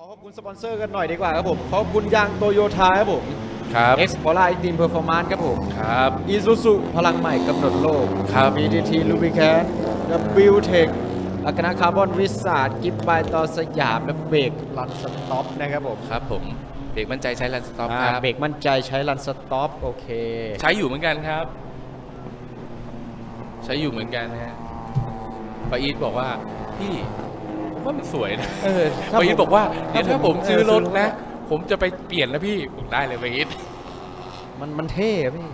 ขอขอบคุณสปอนเซอร์กันหน่อยดีกว่าครับผม ขอบคุณยางโตโยต้าครับผม ครับ X p o l a r 18 Performance ครับผม ครับ Isuzu พลังใหม่กำหนดโลก ครับ BTT Lubricant W Tech อัคนาคาร์บอนวิสาดกิฟบายต่อสยามและเบรกลันสต็อปนะครับผมครับผมเบรกมั่นใจใช้ลันสต็อปอ่าครับเบรกมั่นใจใช้ลันสต็อปโอเค ใช้อยู่เหมือนกันครับ ใช้อยู่เหมือนกันนะฮะปาอีทบอกว่าพี่ ผมว่ามันสวยนะเออถ้าปาอีทผมบอกว่าเดี๋ยวถ้าผมซื้อรถนะเออผมจะไปเปลี่ยนแล้วพี่ผมได้เลยปาอีทมันมันเท่อะพี่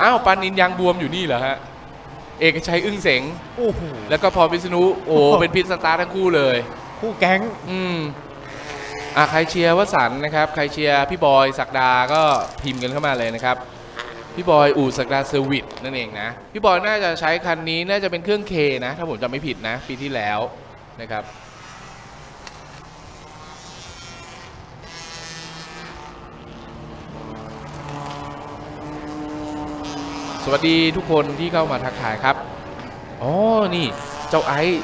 อ้าวปานินยางบวมอยู่นี่เหรอฮะ เอกชัยอึ้งเสง โอ้โห แล้วก็พรพิษณุโอ้เป็นพิษสตาร์ทั้งคู่เลย คู่แก๊ง อืมอะใครเชียร์วสันต์นะครับ ใครเชียร์พี่บอยศักดาก็พิมพ์กันเข้ามาเลยนะครับ พี่บอยอู่ศักดาเซอร์วิสนั่นเองนะ พี่บอยน่าจะใช้คันนี้น่าจะเป็นเครื่องเคนะ ถ้าผมจำไม่ผิดนะ ปีที่แล้ว นะครับ สวัสดีทุกคนที่เข้ามาทักทายครับ อ๋อ นี่เจ้าไอซ์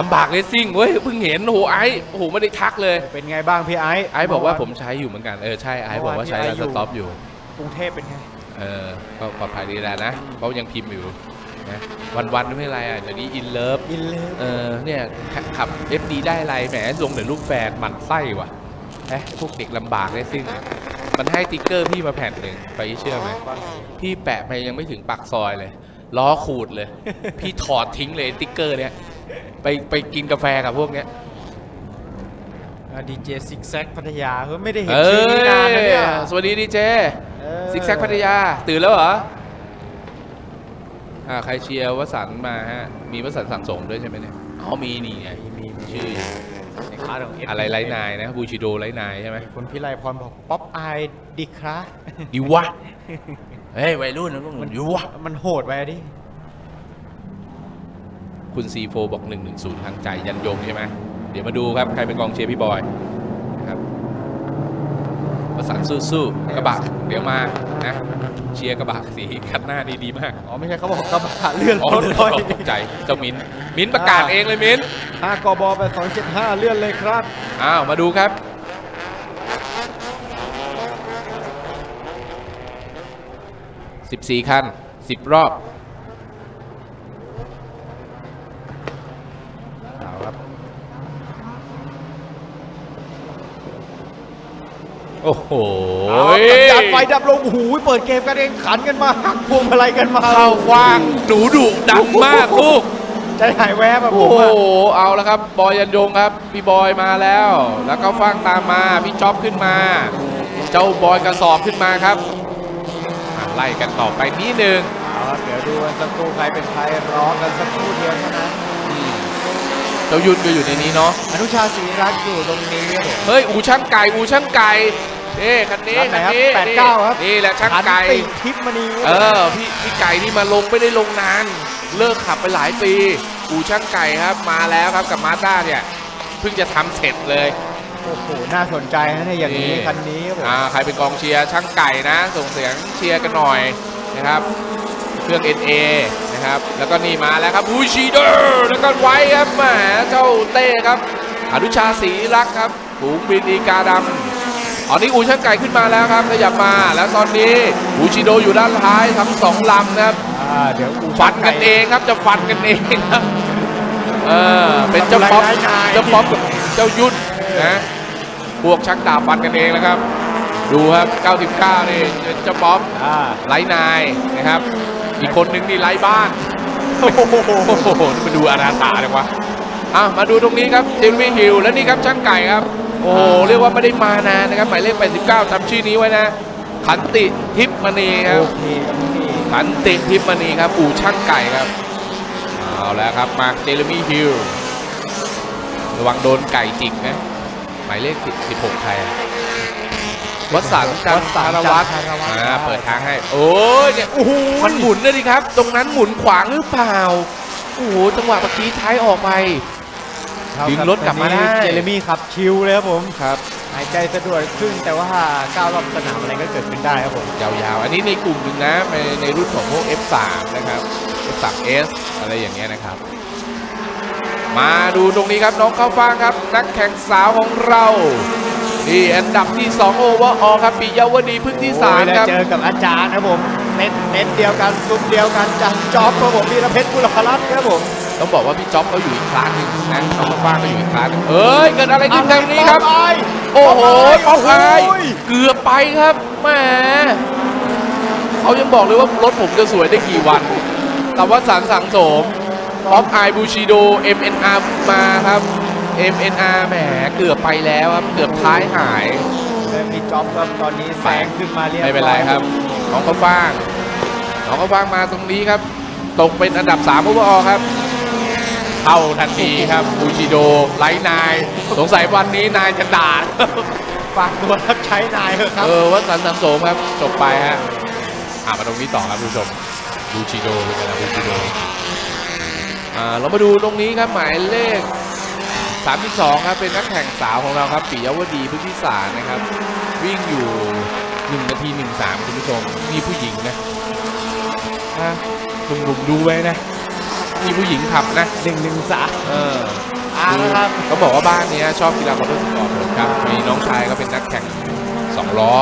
ลำบากเลสซิ่งเว้ยเพิ่งเห็นโอ้โหไอซ์โอ้โหไม่ได้ทักเลย เป็นไงบ้างพี่ไอซ์ไอซ์บอกว่าผมใช้อยู่เหมือนกัน เออ ใช่ไอซ์บอกว่าใช้เมื่แล้อววานที่สต็อปอยู่ กรุงเทพเป็นไง เออ ก็ปลอดภัยดีแล้วนะเขายังพิมพ์อยู่ นะวันๆไม่เป็นไรอะเดี๋ยวนี้อินเลิฟอินเลยเออเนี่ยขขับ FD ได้อะไรแหมลงแต่รูปแฟนหมันไส้ว่ะเอ๊ะพวกเด็กลำบากได้สิ้นมันให้ติ๊กเกอร์พี่มาแผ่นหนึ่งไปเชื่อไหมพี่แปะไปยังไม่ถึงปากซอยเลยล้อขูดเลย พี่ถอดทิ้งเลยติ๊กเกอร์เนี่ยไปไปกินกาแฟกับพวกเนี้ยดีเจซิกแซกพัทยาเฮ้ยไม่ได้เห็เอนชื่อนี้นานนะเนี่ยอสวัสดีดีเจเออซิกแซกพัทยาตื่นแล้วเหรอ อ่าใครเชียร์วสันต์มาฮะ มีวสันต์สั่งส่งด้วยใช่ไหมเนี่ยอ๋อมีนี่ไงมีมีชื่อในคลาสของ FD อะไรไรนายนะบูชิโดไรนายใช่ไหมคุณพิไลพรบอกป๊อปอายดีคราดิวะเฮ้ยวัยรุ่นนะพวกมึงดิวะมันโหดไปอะดิ คุณ C4 บอก 110 ทางใจยันยงใช่ไหมเดี๋ยวมาดูครับ ใครเป็นกองเชียร์พี่บอยนะครับประสานสู้ๆกระบะเดี๋ยวมา นะเชียร์กระบะสีคันหน้าดีดีมากอ๋อไม่ใช่เขาบอกกระบะเลื่อนอ๋อรถเลื่อนหน่อยตกใจเจ้ามิ้นมิ้นประกาศเองเลยมิ้นห้ากบแปดสองเจ็ดห้าเลื่อนเลยครับ อ้าวมาดูครับ 14 คัน 10 รอบ เอาครับ โอ้โหจัดไฟดับลงโอ้โหเปิดเกมกันเองขันกันมาหักพวงมาลัยกันมาเข้าคว้างหนูดุดังมากลูกใจหายแวบอะผโอ้มโหอะเอาแล้วครับ บอยยันยงครับ พี่บอยมาแล้ว แล้วก็ฟังตามมา พี่จ๊อบขึ้นมา เจ้าบอยกระสอบขึ้นมาครับอะไล่กันต่อไปนิดนึงเอาครับเดี๋ยวดูกันสักครู่ใครเป็นใครร้องกันสักครู่เดียวเท่านั้นอืมเจ้ายุนก็อยู่ในนี้เนาะอนุชาศรีรักษ์อยู่ตรงนี้ครับผมเฮ้ยอูช่างไก่อูช่างไก่ นี่คันนี้คันไหนคันครับนี้แปดเก้าครับนี่แหละช่างไก่ขันติทิพย์มณีเออพี่พี่ไก่นี่มาลงไม่ได้ลงนาน เลิกขับไปหลายปีอูช่างไก่ครับมาแล้วครับกับมาสด้าเนี่ยเพิ่งจะทำเสร็จเลยโอ้โหน่าสนใจนะเนี่ยอย่างนี้นี่คันนี้ครับผมอ่าใครเป็นกองเชียร์ช่างไก่นะ ส่งเสียงเชียร์กันหน่อยนะครับเครื่อง NA นะครับ แล้วก็นี่มาแล้วครับบูชีเดอร์แล้วก็ไว้ครับแหมเจ้าเต้ครับ อนุชาศรีรักษ์ครับฝูงบินอีกาดำ อันนี้อูช่างไก่ขึ้นมาแล้วครับขยับมา แล้วตอนนี้บูชิโดอยู่ด้านท้ายทั้งสองลำนะครับอ่าเดี๋ยวอูฟันกันเองครับจะฟันกันเองครับเออเป็นเจ้าป๊อปเจ้าป๊อปกับเจ้ายุ่นนะพวกชักดาบฟันกันเองนะครับ ดูครับ 99 นี่เจ้าป๊อปอ่าไร้นายนะครับ อีกคนนึงนี่ไร้บ้านโอ้โหโอ้โหมาดูอาราตาเลยวะอะมาดูตรงนี้ครับจิมมี่ฮิลและนี่ครับช่างไก่ครับ โอ้โหเรียกว่าไม่ได้มานานนะครับหมายเลข 89จำชื่อนี้ไว้นะ ขันติทิพย์มณีครับโอเคโอเคขันติทิพย์มณีครับ อู่ช่างไก่ครับเอาแล้วครับมาเจเรมี่ฮิลระวังโดนไก่จิกนะหมายเลข10 16ใครอะวัดสันต์จันทรวัฒน์อ่าเปิดทางให้ โอ้ยเนี่ยโอ้โหมันหมุนเลยดิครับ ตรงนั้นหมุนขวางหรือเปล่า โอ้โหจังหวะเมื่อกี้ท้ายออกไป ดึงรถกลับมาได้เจเรมี่ขับชิลเลยครับผมครับหายใจสะดวกขึ้นแต่ว่าก้าวรอบสนามอะไรก็เกิดขึ้นได้ครับผมยาวๆ อันนี้ในกลุ่มหนึ่งนะในในรุ่นของพวก F3 นะครับ F3S อะไรอย่างเงี้ยนะครับนมาดูตรงนี้ครับน้องข้าวฟ่างครับ นักแข่งสาวของเรานี่อันดับที่ 2 โอเวอร์ออครับปิยวดีพึ่งที่โอ้ย3แล้วครับเจอกับอาจารย์ครับผมเน้นเน้นเดียวกันซุปเดียวกันจันจอบครับผมพีระเพชรกุลพรัตน์ครับผม ต้องบอกว่าพี่จ๊อบเขาอยู่อีกคลาสหนึงนะน้องข้าวฟ่างก็อยู่อีกคลาสหนึงเอ้ยเกิดอะไรขึ้นทางนี้ครับป๊อปอายโอ้โหป๊อปไอโอ้ยเกือบไปครับแหมเขายังบอกเลยว่ารถผมจะสวยได้กี่วัน แต่ว่าสารสังโสมป๊อปไอบูชิโด MNR มาครับ MNR แหมเกือบไปแล้วครับ เกือบท้ายหายและมีจ็อบครับตอนนี้แซงขึ้นมาเรียบไม่เป็นไรครับ น้องข้าวฟ่าง น้องข้าวฟ่างมาตรงนี้ครับ ตกเป็นอันดับ3โอเวอร์ออครับ เข้าทันทีครับบูชิโดไลท์นาย สงสัยวันนี้นายจะด่าฝากตัวรับใช้นายเถอะครับเออวัดสันสังโสมครับ จบไปฮะอ่ามาตรงนี้ต่อครับคุณผู้ชมบูชิโดเป็นไงล่ะบูชิโดอ่าเรามาดูตรงนี้ครับหมายเลข32ครับเป็นนักแข่งสาวของเราครับปิยวดีพึ่งพิสารนะครับ วิ่งอยู่1นาที13คุณผู้ชมมีผู้หญิงนะนะหนุ่มๆดูไว้นะ มีผู้หญิงขับนะหนึ่งหนึ่งสามเอออ่านะครับเขาบอกว่าบ้านเนี้ยชอบกีฬามอเตอร์สปอร์ตครับมีน้องชายก็เป็นนักแข่งสองล้อ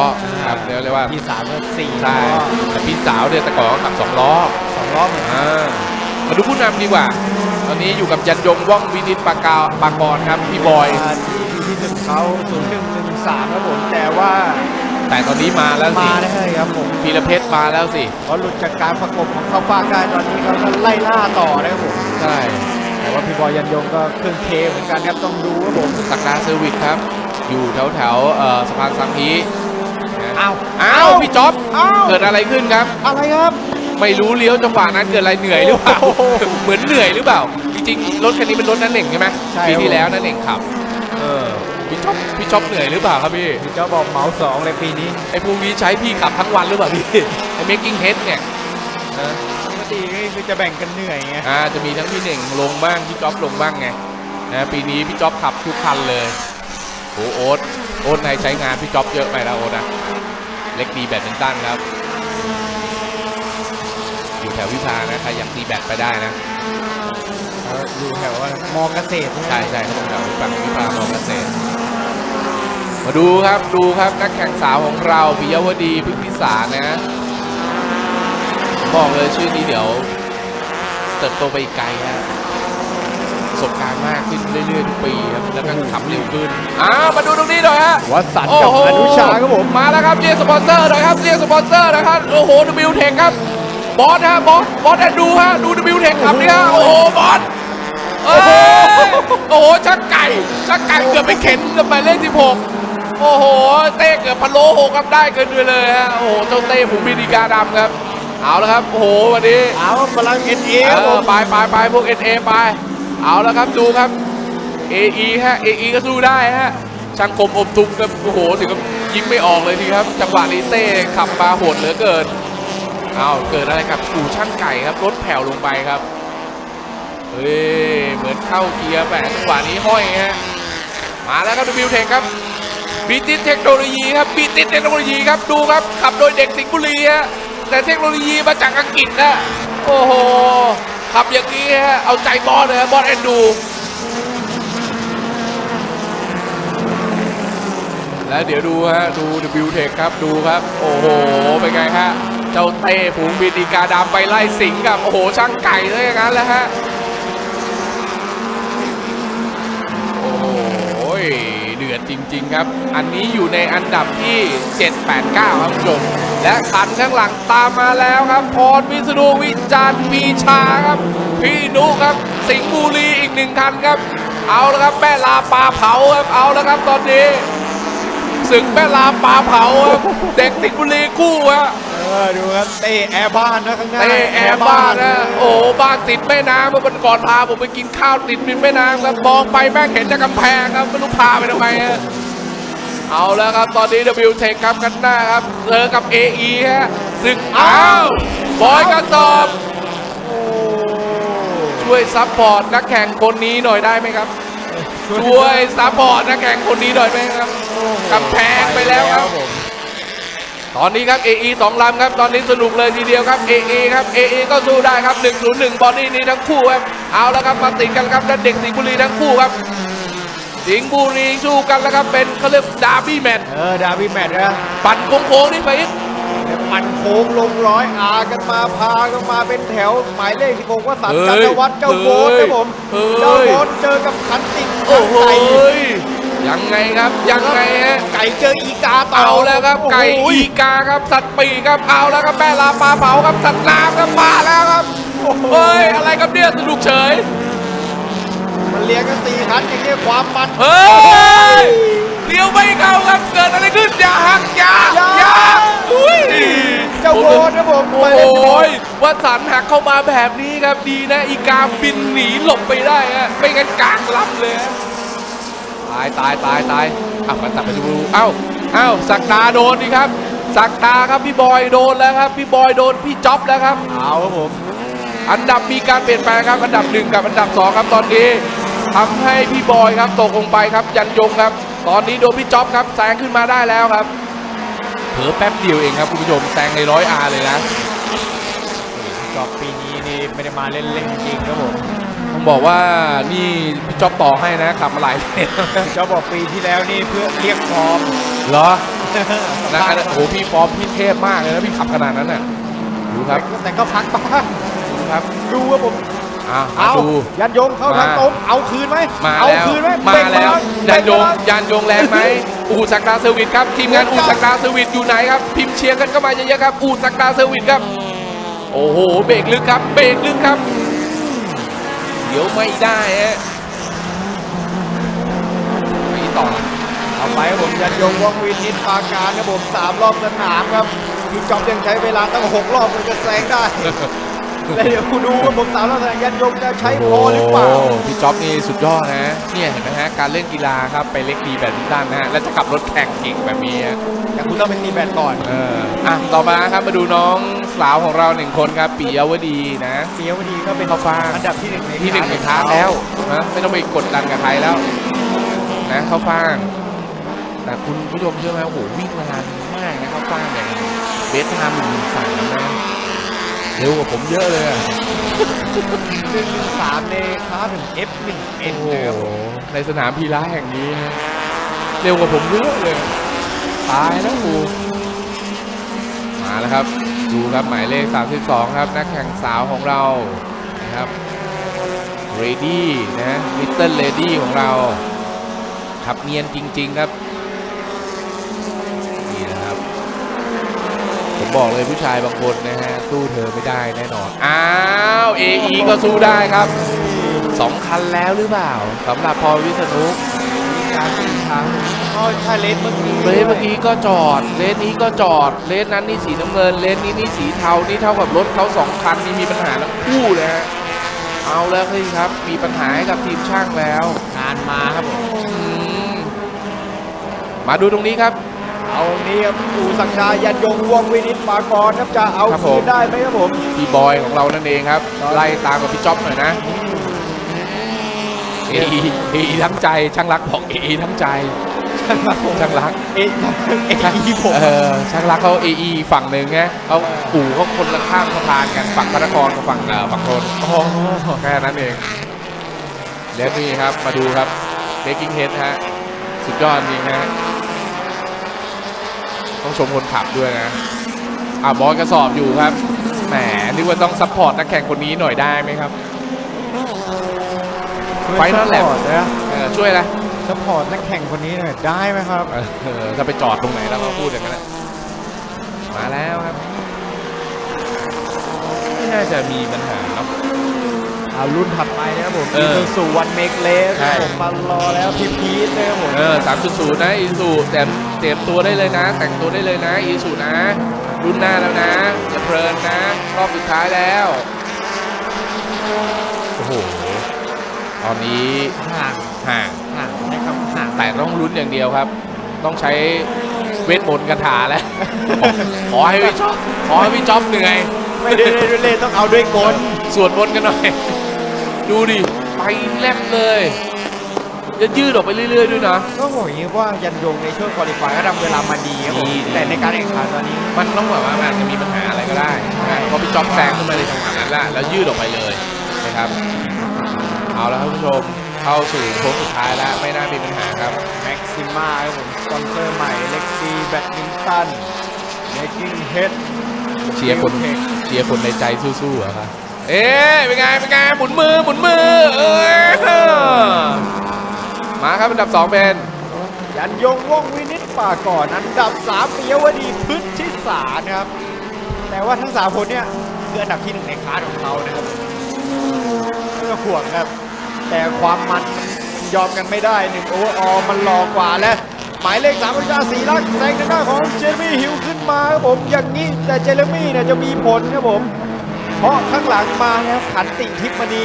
ครับเรียกเรียกว่าที่สามก็สี่ใช่แต่พี่สาวเนี่ยแต่ก่อนก็ขับสองล้อสองรอบเหมือนกันอ่ามาดูผู้นำดีกว่า ตอนนี้อยู่กับยันยงว่องวินิตปากาปากรครับพี่บอยาที่ดีที่สุดเขาศูนย์หนึ่งหนึ่งสามครับผมแต่ว่า แต่ตอนนี้มาแล้วสิมาได้ครับผมพีระเพชรมาแล้วสิเขาหลุดจากการประกบของเขาฟ้ากายตอนนี้เขาก็ไล่ล่าต่อนะครับผมใช่แต่ว่าพี่บอยยันยงก็เครื่องเทเหมือนกันครับต้องดูครับผมสักดาเซอร์วิสครับ อยู่แถวแถวๆเอ่อสะพานสังฮีนะอ้าวอ้าวพี่จ๊อบอ้าวเกิดอะไรขึ้นครับ อะไรครับ ไม่รู้เลี้ยวจังหวะนั้นเกิดอะไรเหนื่อยหรือเปล่าโอ้โหเหมือนเหนื่อยหรือเปล่า จริงๆรถคันนี้เป็นรถนั่นเองใช่ไหมใช่ปีที่ครับแล้วนั่นเองขับเออ พี่ช็อปพี่ช็อปเหนื่อยหรือเปล่าครับพี่พี่เจ้าบอกเหมาสองเลยปีนี้ไอ้พวกนี้ใช้พี่ขับทั้งวันหรือเปล่าพี่ไอ้ making head เนี่ยนะปกติก็คือจะแบ่งกันเหนื่อยไงอ่าจะมีทั้งพี่เหน่งลงบ้างพี่จ๊อบลงบ้างไงนะปีนี้พี่จ๊อบขับทุกคันเลยโอ้โอ๊ตโอ๊ตนายใช้งานพี่จ๊อบเยอะไปแล้วโอ๊ตนะเล็กดีแบดมินตันครับอยู่แถววิภานะใครอยากตีแบดไปได้นะเขาอยู่แถวว่ามอเกษตรใช่ใช่เขาต้องแถวฝั่งวิภามอเกษตร มาดูครับดูครับนักแข่งสาวของเราปิยวดีพึ่งพิสารนะ บอกเลยชื่อนี้เดี๋ยว เติบโตไปอีกไกลฮะประสบการณ์มากขึ้นเรื่อยๆทุกปีครับแล้วก็ขับเร็วขึ้นอ้าวมาดูตรงนี้หน่อยฮะวัดสันโอ้กับโหอนุชาครับผมมาแล้วครับเรียกสปอนเซอร์หน่อยครับเรียกสปอนเซอร์หนะครับโอ้โหวิวเทคครับบอสฮะบอสบอสแอนดูฮะดูวิวเทคขับนี่ฮะโอ้โหบอสเอ้ยโอ้โหชักไก่ชักไก่เกือบไปเข็นกับหมายเลข16 โอ้โห เต้เกือบพะโล้หกครับได้เกินด้วยเลยฮะ โอ้โห เจ้าเต้ผมมีดีกาดำครับ เอาแล้วครับ โอ้โห วันนี้ เอาพลังเอ็นเอเอครับผอมไปไปไปพวก NA ไป เอาแล้วครับ ดูครับ AE ฮะ AE ก็สู้ได้ฮะ ช่างคมอบทุมครับ โอ้โห ถึงกับยิ้มไม่ออกเลยทีครับ จังหวะนี้เต้ขับมาโหดเหลือเกิน เอาเกิดอะไรกับอู่ช่างไก่ครับ รถแผ่วลงไปครับ เฮ้ย เหมือนเข้าเกียร์แปดจังหวะนี้ห้อยฮะ มาแล้วครับวิวเทคครับ บีติดเทคโนโลยีครับบีติดเทคโนโลยีครับดูครับขับโดยเด็กสิงห์บุรีฮะแต่เทคโนโลยีมาจากอังกฤษนะโอ้โหขับอย่างนี้ฮะเอาใจบอสเลยฮะบอสแอนดู แล้วเดี๋ยวดูฮะดูวิวเทคครับดูครับ โอ้โหเป็นไงฮะเจ้าเต้ฝูงบินอีกาดำไปไล่สิงกับโอ้โหช่างไก่เลยอย่างนั้นแหละฮะโอ้โห จริง ๆ ครับ อันนี้อยู่ในอันดับที่ 7 8 9 ครับคุณผู้ชมและคันข้างหลังตามมาแล้วครับพรวิษณุวิจารณ์ปีชาครับ พี่นุครับ สิงห์บุรีอีกหนึ่งคันครับ เอาแล้วครับแม่ลาปลาเผาครับเอาแล้วครับตอนนี้ศึกแม่ลาปลาเผาครับเด็กสิงห์บุรีคู่ฮะเออดูครับเต้แอร์บ้านนะข้างหน้าเต้แอร์บ้านนะ โอ้โหบ้านติดแม่น้ำเมื่อวันก่อนพาผมไปกินข้าวติดริมแม่น้ำครับมองไปแม่งเห็นจากกำแพงครับไม่รู้พาไปทำไมฮะเอาแล้วครับตอนนี้ W Tech ครับกันหน้าครับเจอกับ AE ฮะศึกอ้าวบอยกระสอบโอ้ช่วยซัพพอร์ตนักแข่งคนนี้หน่อยได้ไหมครับ ช่วยซัพพอร์ตนักแข่งคนนี้หน่อยไหมครับกำแพงไปแล้วครับผม ตอนนี้ครับ AE สองลำครับ ตอนนี้สนุกเลยทีเดียวครับ AE ครับ AE ก็สู้ได้ครับ 101 บอดี้นี้ทั้งคู่ครับ เอาแล้วครับมาติดกันครับและเด็กสิงห์บุรีทั้งคู่ครับ สิงห์บุรีสู้กันแล้วครับเป็นเขาเรียกดาร์บี้แมตช์เออดาวิแมทนะปั่นโค้งๆนี่ไปอีกมันโค้งลงร้อยอากันมาพากันมาเป็นแถว หมายเลขที่ผมว่าสันเฮ้จัยนทวัฒน์เจ้าโบนนะผมเฮ้ยเจ้าโบนเจอกับขันติโอ้โหไก่ ยังไงครับยังไงฮะไก่เจออีกาต่อเอาแล้วครับ ไก่โอ้โหอีกาครับสัตว์ปีกครับเอาแล้วครับแม่ลาปลาเผาครับสัตว์น้ำครับมาแล้วครับโอ้โหเฮ้ยอะไรครับเนี่ยสนุกเฉย มันเลี้ยงกันสี่คันอย่างเงี้ยความมันเฮ้ยเลี้ยวไม่เข้าครับเกิดอะไรขึ้นอย่าหักอย่าอย่าอุ้ยเจ้าโบนนะผมโอ้ยว่าสันหักเข้ามาแบบนี้ครับดีนะอีกาบินหนีหลบไปได้ฮะไม่งั้นกลางลำเลยฮะตายตายตายตายอ้าวมาตัดไปดูเอ้าเอ้าสักดาโดนดีครับ สักดาครับพี่บอยโดนแล้วครับ พี่บอยโดนพี่จ๊อบแล้วครับเอาครับผมอันดับมีการเปลี่ยนแปลงครับ อันดับหนึ่งกับอันดับสองครับตอนนี้ทำให้พี่บอยครับตกลงไปครับยันยงครับ ตอนนี้โดนพี่จ๊อบครับแซงขึ้นมาได้แล้วครับ เผลอแป๊บเดียวเองครับคุณผู้ชมแซงในร้อยอาเลยนะจอบปีนี้นี่ไม่ได้มาเล่นๆจริงครับผมต้อง บอกว่านี่พี่จ๊อบต่อให้นะขับมาหลายเลนเจ้าบอกปีที่แล้วนี่เพื่อเรียกฟอร์มเหรอนะอันนั้นโอ้โหพี่ฟอร์มพี่เทพมากเลยนะพี่ขับขนาดนั้นน่ะดูครับแต่ก็พักบ้างดูครับดูว่าผมอะมาเอาดู ยันยงเข้าทางมาตรงเอาคืนไหมมาเอาแล้ว คืนไหมมาเบ่งแล้วเบ่ยานยงพลัยานยงแรงไหม อูสักดาเซอร์วิสครับ ทีมงานอูสักดาเซอร์วิสอยู่ไหนครับ พิมพ์เชียร์กันเข้ามาเยอะๆครับ อูสักดาเซอร์วิสครับ โอ้โห เบรกลึกครับ เบรกลึกครับเดี๋ยวไม่ได้ฮะไม่ต่อเอาไปครับผมยันยงว่องวินนิดปาการครับผมสามรอบสนามครับพี่จอบยังใช้เวลาตั้งหกรอบเลยจะแซงได้แล้วเดี๋ยวคุณดูว่าผมสามรอบสนามยันยงจะใช้พอหรือเปล่าโโพี่จ๊อบนี่สุดยอดนะเนี่ยเห็นไหมฮะการเล่นกีฬาครับไปเล็กดีแบดมินตันนะฮะแล้วจะขับรถแข่งเก่งแบบนี้ฮะแต่คุณต้องเป็นตีแบตก่อนเอออะต่อมาครับมาดูน้อง สาวของเราหนึ่งคนครับปิยวดีนะเสียวดีก็เป็นเข้าฟ้างอันดับที่หนึ่งในที่หนึ่งในคลาสแล้วนะไม่ต้องไปกดดันกับใครแล้ว นะเข้าฟ้างแต่คุณผู้ชมเชื่อไหมโอ้โหวิ่งเวลาดีมากนะเข้าฟ้างเนี่ยเบสไทม์หนึ่งสามนะเร็วกว่าผมเยอะเลยอะหนึ่งหนึ่งสามในคลาสถึง F หนึ่ง โอ้ N โหนะครับผมในสนามพีระแห่งนี้นะเร็วกว่าผมเยอะเลย ตายแล้วกูมาแล้วครับ ดูครับหมายเลข 32 ครับ นักแข่งสาวของเรานะครับเรดี้นะลิตเติ้ลเลดี้ของเราขับเนียนจริง ๆ ครับนี่นะครับ ผมบอกเลยผู้ชายบางคนนะฮะสู้เธอไม่ได้แน่นอน อ้าว AE ก็สู้ได้ครับสองคันแล้วหรือเปล่าสำหรับพอวิษณุ การที่ทางก็ถ้าเลสเมื่อกี้เลสเมื่อกี้ก็จอด เลสนี้ก็จอด เลสนั้นนี่สีน้ำเงิน เลสนี้นี่สีเทา นี่เท่ากับรถเขาสองคันนี่มีปัญหาทั้งคู่เลยฮะ เอาแล้วสิครับ มีปัญหาให้กับทีมช่างแล้วงานมาครับผมอืมมาดูตรงนี้ครับ เอานี้ครับอูสังดายันยงว่องวินิตปากรครับจะเอาครับผคืมนได้ไหมครับผมพี่บอยของเรานั่นเองครับครับไล่ตามกับพี่จ๊อบหน่อยนะ เอเอทั้งใจช่างรักบอกเอทั้งใจช่างรักเอ๊ะเอ๊ะผมเออช่างรักเขาเอฝั่งหนึ่งไงเขาอู่เขาคนละข้ามสะพานกันฝั่งพระนครกับฝั่งเอ่อฝั่งทนอ๋อแค่นั้นเองเดฟนี่ครับมาดูครับเบกกิ้งเฮดฮะสุดยอดจริงฮะต้องชมคนขับด้วยนะอ่าบอสกระสอบอยู่ครับแหมนึกว่าต้องซัพพอร์ตนักแข่งคนนี้หน่อยได้ไหมครับ ไฟนั่นแหละซัพพอร์ตนะเออช่วยอะไรซัพพอร์ตนักแข่งคนนี้หน่อยได้ไหมครับเออถ้าไปจอดตรงไหนแล้วก็พูดอย่างนั้นแหละมาแล้วครับไม่น่าจะมีปัญหาเนาะเอารุ่นถัดไปนะครับผมเออสู่วันเมกเลสใช่ผมมารอแล้วพีพีทนะครับผมเออสามจุดศูนย์นะอีสูแต่เตรียมตัวได้เลยนะ แต่งตัวได้เลยนะอีสูนะ รุ่นหน้าแล้วนะอย่าเพลินนะ รอบสุดท้ายแล้ว โอ้โห ตอนนี้ห่างห่างห่างนะครับห่างแต่ต้องลุ้นอย่างเดียวครับ ต้องใช้เวทมนต์คาถาแล้ว ขอให้พี่จ๊อบขอให้พี่จ๊อบเหนื่อยไม่ได้ด้วยเล่นต้องเอาด้วยกลสวดมนต์กันหน่อย ดูดิ ไปแลบเลยอจะยืดออกไปเรื่อย ๆ ด้วยนะก็บอกอย่างนี้ว่ายันยงในช่วงคุริฟายก็ทำเวลามาดีครับผมดีแต่ในการแข่งขันตอนนี้ มันต้องแบบว่ามันอาจจะมีปัญหาอะไรก็ได้นะเพราะพี่จ๊อบแซงขึ้นมาในจังหวะนั้นแหละแล้วยืดออกไปเลยนะครับ เอาแล้วครับคุณผู้ชมเข้าสู่โค้งสุดท้ายแล้วไม่น่ามีปัญหาครับ แม็กซิม่าครับผมสปอนเซอร์ใหม่เล็กซีแบดมินตันเมกกิ้งเฮดเชียร์คนเชียร์คนในใจสู้ๆเหรอครับเอ๊ะเป็นไงเป็นไงหมุนมือหมุนมือเอ้ยมาครับอันดับสองเป็น ยันยงว่องวินิตป่าก่อนอันดับ3ปิยวดีพฤทธิสารครับ แต่ว่าทั้งสามคนเนี่ยคืออันดับที่หนึ่งในคลาสของเขานะครับไม่ต้องห่วงครับ แต่ความมันยอมกันไม่ได้หนึ่งโอเวอร์ออมันรอกว่าและหมายเลขสามพระจาสีลักแซงทางด้าของเจเรมี่ฮิวขึ้นมาครับผมอย่างนี้แต่เจเรมี่เนี่ยจะมีผลครับผม เพราะข้างหลังมาแล้วขันติทิพมณี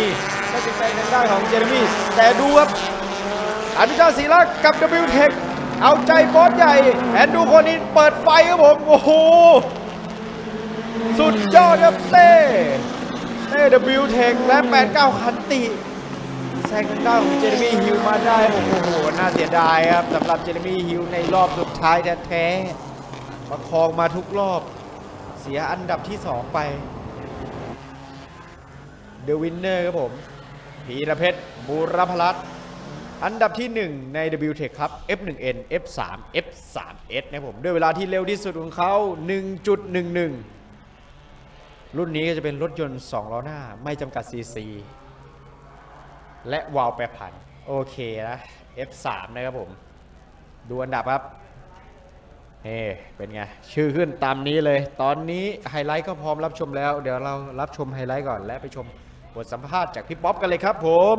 ก็จะแซงทางด้านของเจเรมี่แต่ดูครับอภิชาติศรีลักกับ W Tech เอาใจบอสใหญ่แอนดูคนอินเปิดไฟครับผมโอ้โหสุดยอดครับเต้เต้ W Tech และ 89คันติ แซงทางด้านของเจเรมี่ฮิวมาได้ โอ้โห น่าเสียดายครับสำหรับเจเรมี่ฮิวในรอบสุดท้ายแท้ๆประคองมาทุกรอบ เสียอันดับที่ 2 ไป The Winner ครับผมพีระเพชรบูรพลัตน์อันดับที่ 1 ใน WTEC ครับ F1N F3 F3S นะผมด้วยเวลาที่เร็วที่สุดของเขา 1.11 รุ่นนี้ก็จะเป็นรถยนต์ 2 ล้อหน้าไม่จำกัด CC และวาลแปรผัน โอเคนะ F3 นะครับผม ดูอันดับครับเฮ้เป็นไง ชื่อขึ้นตามนี้เลย ตอนนี้ไฮไลท์ก็พร้อมรับชมแล้ว เดี๋ยวเรารับชมไฮไลท์ก่อนและไปชมบทสัมภาษณ์จากพี่ป๊อปกันเลยครับผม